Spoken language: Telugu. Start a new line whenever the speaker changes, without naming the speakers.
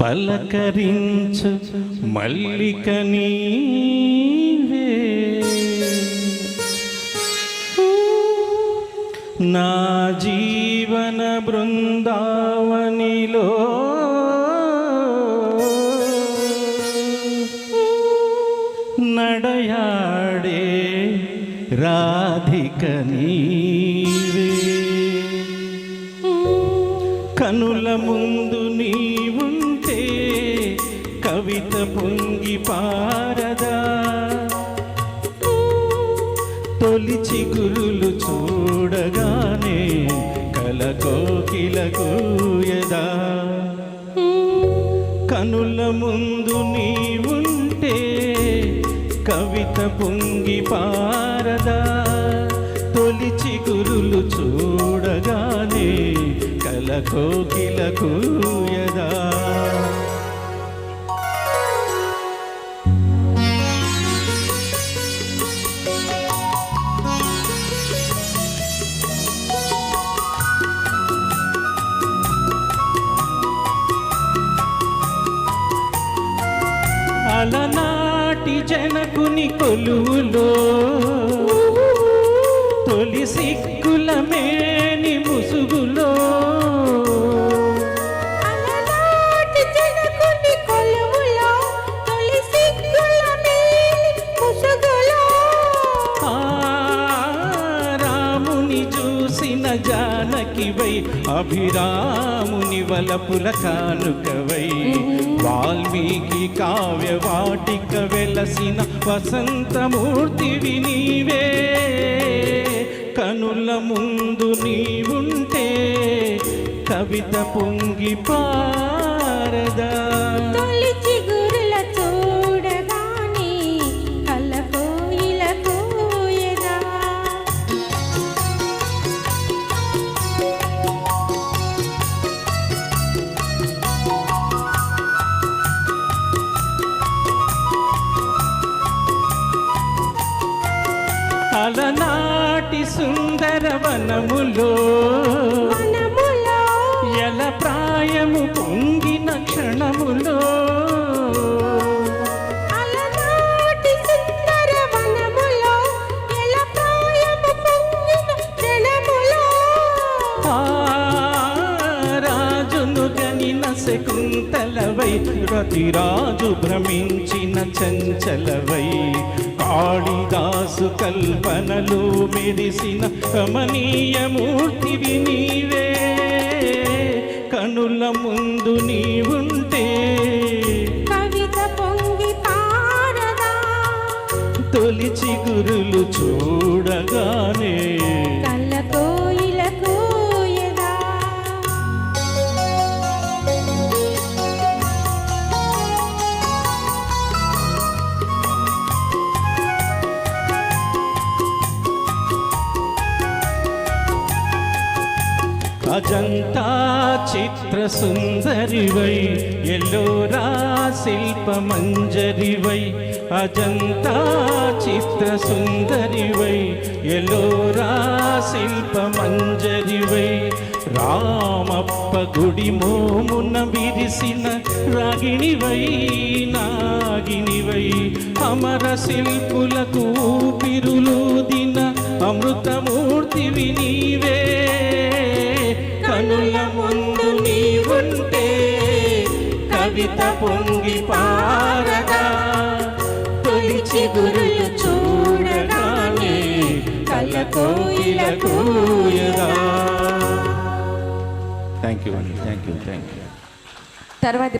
పలకరించు మల్లిక నీవే. నా జీవన బృందావనిలో నడయాడే రాధిక నీవే. కనుల ముందు నీ కవిత పొంగి పారదా. తొలి చిగురులు చూడగానే కల కోకిల కూయదా. కనుల ముందు నీవుంటే కవిత పొంగి పారదా. తొలి చిగురులు చూడగానే కల కోకిల కూయదా. జనకుని కొలువులో. తొలి సిక్కుల మేని ముసుగులో. జానకివై అభిరాముని వలపుల కానుకవై. వాల్మీకి కావ్య వాటిక వెలసిన వసంతమూర్తివి నీవే కనుల ముందు నీవుంటే కవిత
పొంగిపా
అలనాటి సుందర వనములో ఎల ప్రాయము పొంగిన క్షణములో రాజును గనిన శకుంతలవై రతిరాజు భ్రమించిన చంచలవై కాళిదాసు కల్పనలు మెరిసిన కమనీయమూర్తివి నీవే కనుల ముందు నీవుంటే
కవిత పొంగి పారదా.
తొలి చిగురులు చూడగానే
కలకోయిల
అజంతా చిత్ర సుందరివై ఎల్లోరా శిల్పమంజరివై. అజంతా చిత్ర సుందరివై ఎల్లోరా శిల్పమంజరివై. రామప్ప గుడి మోమున విరిసిన రాగిణివై నాగినివై అమర శిల్పులకు పిరులు దిన అమృత కవిత పొంగి పారగా తొలి చిగురులు చూడగానే కలకోయిల కూయగా. Thank you thank you thank you
తర్వాత